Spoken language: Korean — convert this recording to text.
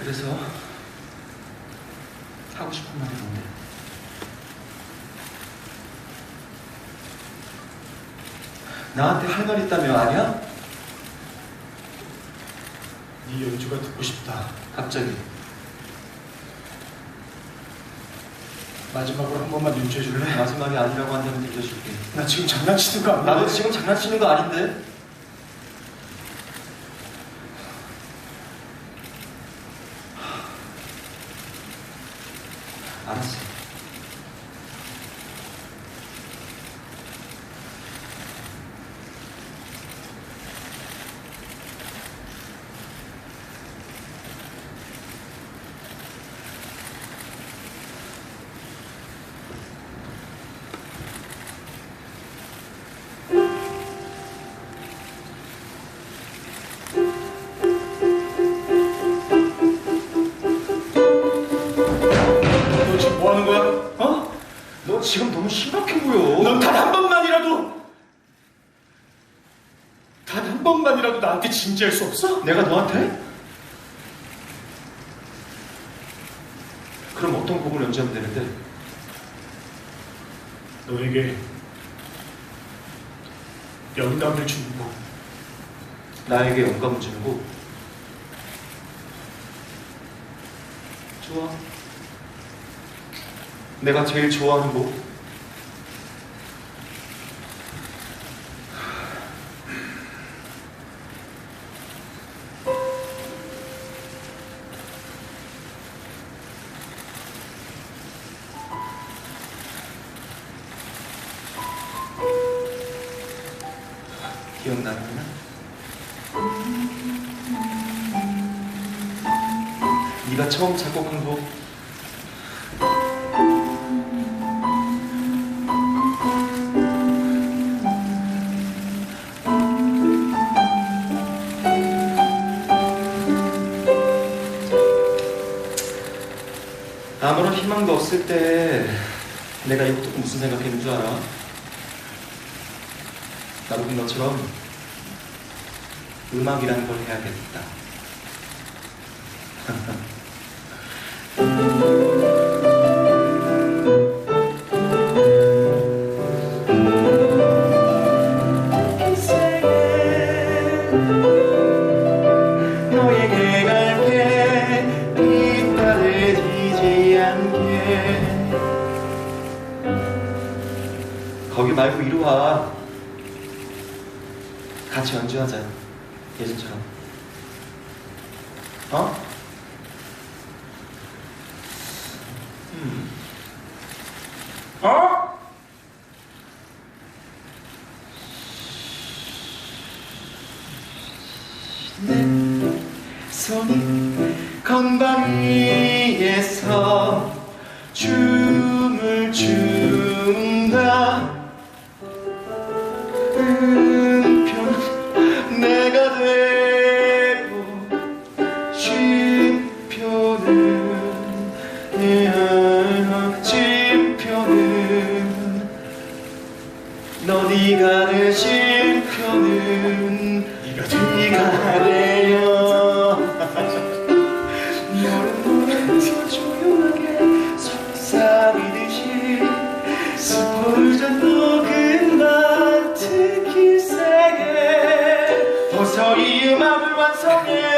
그래서 하고 싶은 말이 뭔데? 나한테 할 말 있다며 아니야? 네 연주가 듣고 싶다. 갑자기 마지막으로 한 번만 연주해 줄래? 마지막이 아니라고 한다면 들려줄게. 나 지금 장난치는 거 아니야? 나도 지금 장난치는 거 아닌데? 알 지금 너무 심각해 보여. 넌 단 한 번만이라도 단 한 번만이라도 나한테 진지할 수 없어? 내가 너한테? 그럼 어떤 곡을 연주하면 되는데? 너에게 영감을 주는 거. 나에게 영감을 주는 곡? 좋아. 내가 제일 좋아하는 곡? 기억나는구나? 네가 처음 작곡한 곡 아무런 희망도 없을 때 내가 듣고 무슨 생각했는 줄 알아? 나도 너처럼 음악이라는 걸 해야겠다. 거기 말고 이리 와 같이 연주하자 예전처럼 어? 음. 어? 내 손이 건반 위에서 춤을 춘다 쉼표는 네가 되어 보면서 조용하게 속삭이듯이 스포르전 녹은 나 특히 세게. 어서 이 음악을 완성해